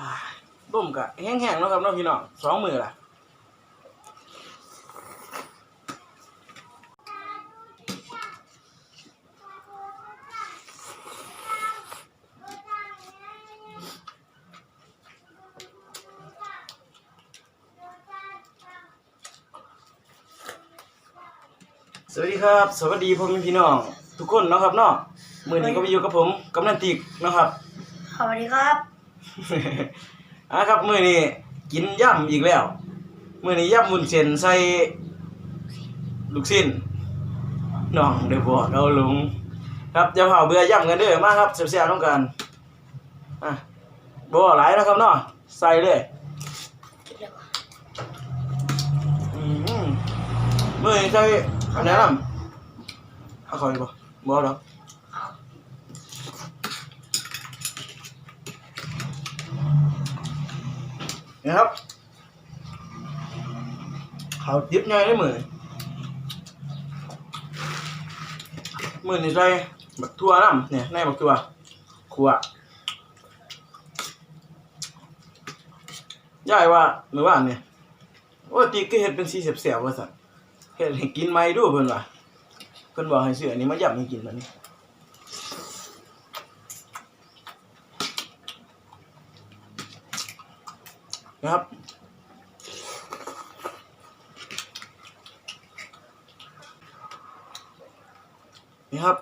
อ่าต้มกะแห้งๆเนาะครับน้องพี่น้องสองมือล่ะสวัสดีครับ สวัสดีพ่อแม่พี่น้อง ทุกคนนะครับเนาะมือนี้ก็มาอยู่กับผมกำนันติกนะครับ สวัสดีครับ อะครับมื้อนี้กินย่ำอีกแล้วมื้อนี้ย่ำมุนเส้นใส่ลูกชิ้นน้องได้บอกเอาลุงครับจะเผาเบื่อย่ำกันเด้อมาครับแซ่บๆต้องกันอะบ่หลายนะครับเนาะใส่เลยอืมมื้อนี้ใส่อันนี้นำเอาเข้าอีกบ่บ่หรอก นะครับ เขาวดิบไงได้เหมือนี้มือนี่ใส่บักทั่วน้ำเนี่ยในบักทั่วขัวย่ายว่าเมื่อวานเนี่ยโอ้ตีก็เห็ดเป็นสีเสียบๆว่าสันเห็ดให้กินไหมดูเพิ่อนว่าเพิ่อนบอกให้ซื้ออันนี้มาหย่ำให้กินมันนี้ นะครับ นี่ครับ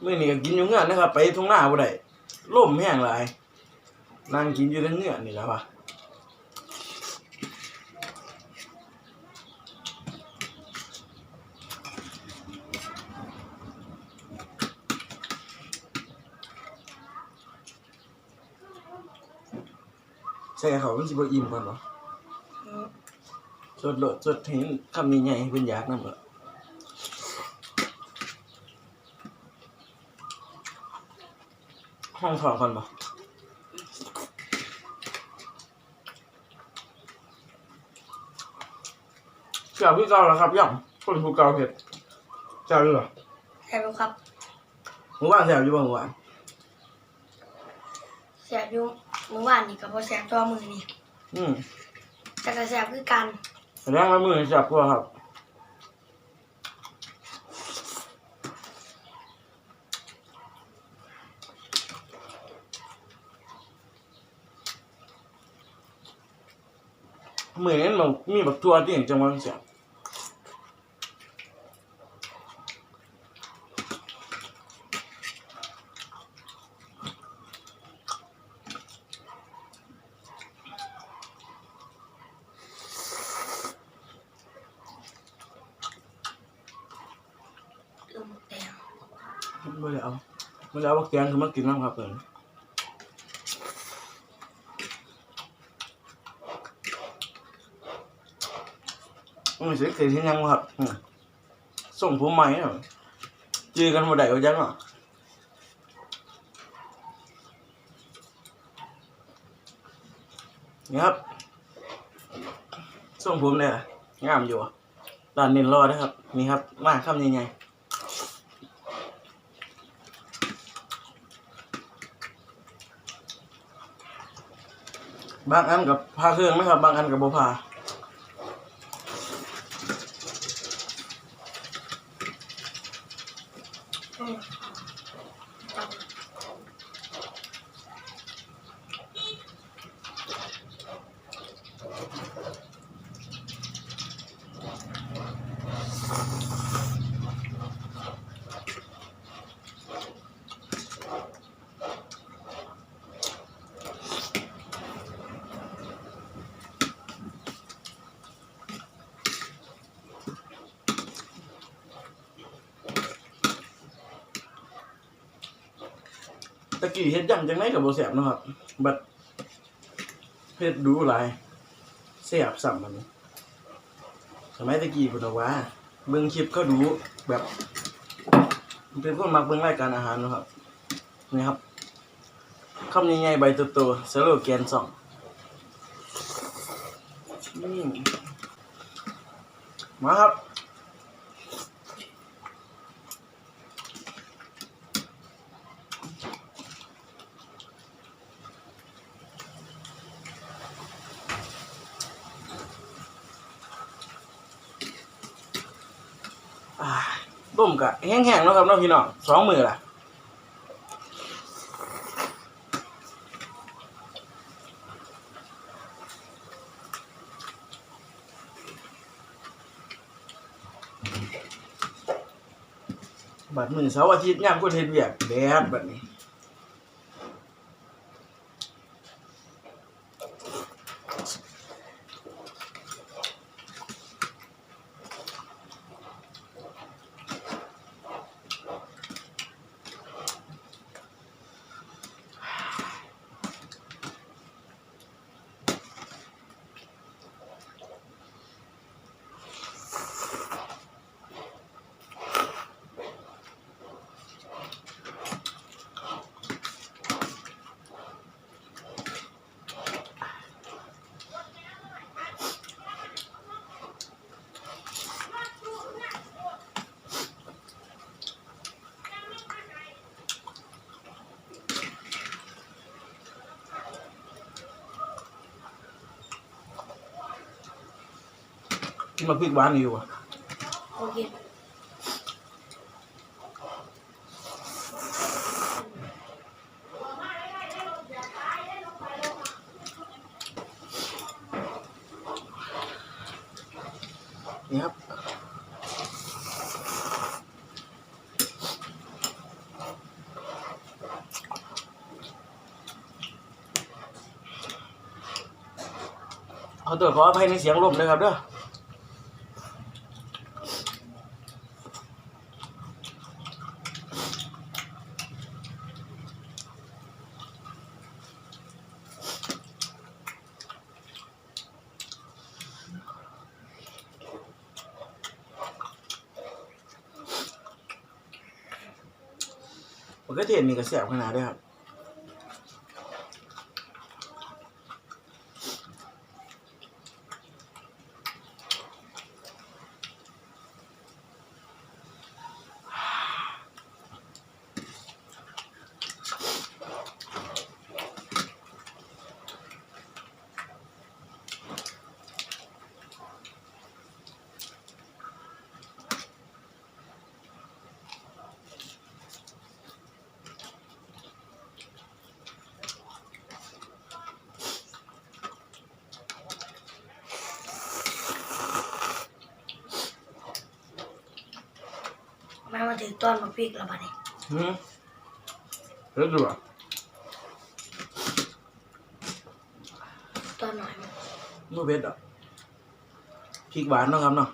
เมื่อนี้ก็กินอยู่เงื่อนนะครับ ไปทุ่งนาบ่ได้ลมแห้งหลายนั่งกินอยู่ในเงื่อนนี่แหล้วปะ ใช่เขามันสิบ่อิ่มก่อนเนาะสดโลดสดเห็นคำนี้ใหญ่ให้เพิ่นอยากนำเด้อห้องถอดก่อนปะเสียพี่เก่าแล้วครับย่ำคนผู้เก่าเห็ดเจ้าอยู่เหรอแซ่บอยู่ครับหมู่บ้านแสบอยู่บ้านหมู่บ้านแซ่บอยู่เมื่อวานนี่กับพอแซ่บตัวมือนี่อืมแต่ก็แซ่บคือกันแสดงว่ามือแสบกว่าครับมือนั้นมันมีแบบทัวที่อย่างจังหวัดเสียบ เติมหมกแดง ไม่ได้เอาไม่ได้เอา บักแกงคือมากินน้ำครับเพื่อนอืมเสียเสียที่ยังครับส่งผมใหม่เนาะจอกันบ่ได้เอาจังเนาะนี่ครับส่งผมเนี่ยงามอยู่อะด้านเน้นรอนะครับ นี่ครับ มาคำใหญ่ๆ บางอันกับพาเครื่องไหมครับ บางอันกับบ่พา กี้เฮ็ดยังจังไดกับบ่แซ่บเนาะครับ บัดเฮ็ดดูหลายแซ่บซ้ำมันสมัยตะกี้พุ่นน่ะว่าเบิ่งคลิปเขาดูแบบเป็นคนมักเบิ่งรายการอาหารเนาะครับนี่ครับคำใหญ่ๆใบโตๆสโลแกนสองนี่มาครับ อ่าต้ มกะแห้งๆแล้วครับน้องพี่น้องสองมือล่ะบัดมือเสาร์อาทิตย์ย่ามก็เทนเวียกแดดบัดนี้ กินมาพริกหวานอยู่อะโอเคนี่ครับขอตัวขออภัยในเสียงลมด้วยครับเด้อ มันก็เห็นมีกระแสบขนาดด้วยครับ ถึงต้นมาพริกแล้วบัดนี้หืมเลิกดูอะต้นหน่อยมั้ยนู่เผ็ดอะพริกหวานเนาะครับเนาะ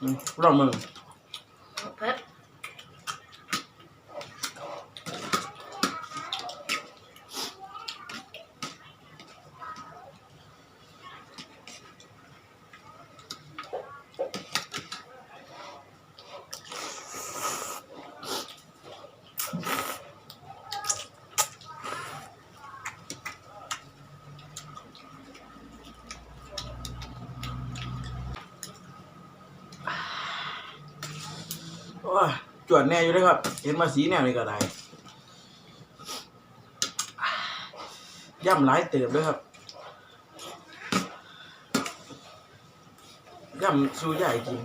อืมลองมือ เผ็ด โอ้ยจ วดแน่อยู่เลยครับ เห็นมาสีแนวนี้ก็ได้ย่ำหลายเติบด้วยครับย่ำสู้ใหญ่จริง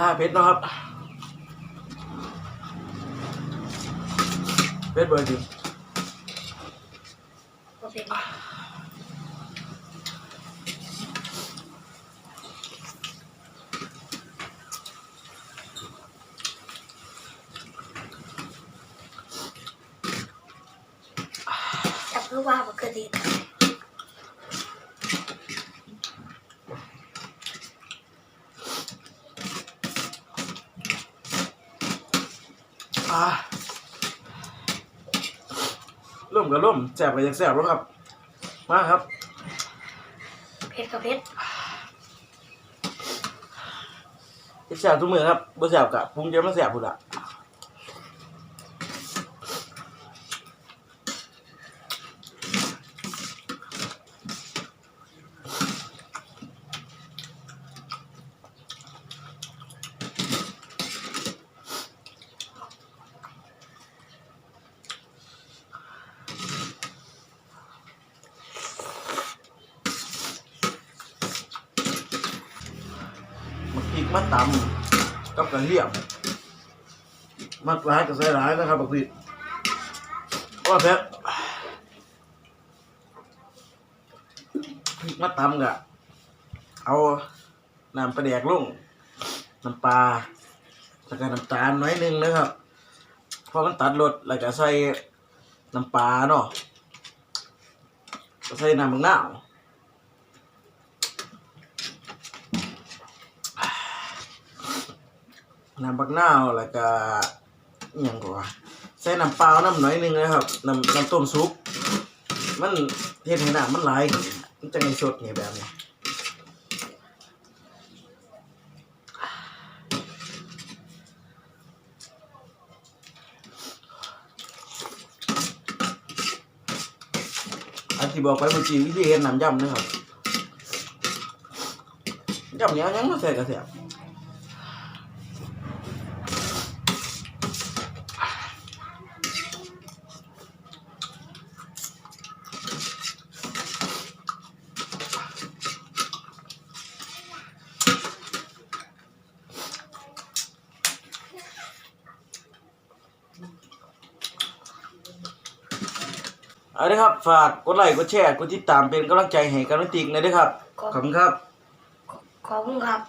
อ่าเพชรเนาะครับเพชรเบอร์จริงบ่เผ็ดจับรู้ว่าบ่เคยดี ร่มกับร่มแสบกับยังแสบแล้วครับ มาครับ เผ็ดกับเผ็ดแสบทุกมือครับบ่แสบกะปรุงเยอะมันแสบพุ่นละ มาพริกมาตำกับกระเทียมมักร้ายกับใส่ร้ายนะครับบักพริกว่าแพ้พริกมาตำกะเอาน้ำปลาแดกลงน้ำปลาแล้วก็น้ำตาลน้อยนึงนะครับพอมันตัดรสแล้วก็ใส่น้ำปลาเนาะใส่น้ำมะนาว น้ำบักนาวแล้วก็อหย่างกว่าใส่น้ำเปล่าน้ำหน่อยหนึงนะครับน้ำน้ำต้มซุปมันเฮ็ดให้น้ำมันไหลมันจะไงสดไงแบบนี้อันที่บอกไปเมื่อกี้วิธีเฮ็ดน้ำยำนะครับยำเนี้ยยังไมาใส่กระเทียม เอาละครับ ฝากกดไลค์กดแชร์กดติดตามเป็นกำลังใจให้กับน้องติ๊กหนะด้วยครับขอบคุณครับ ขอบคุณครับ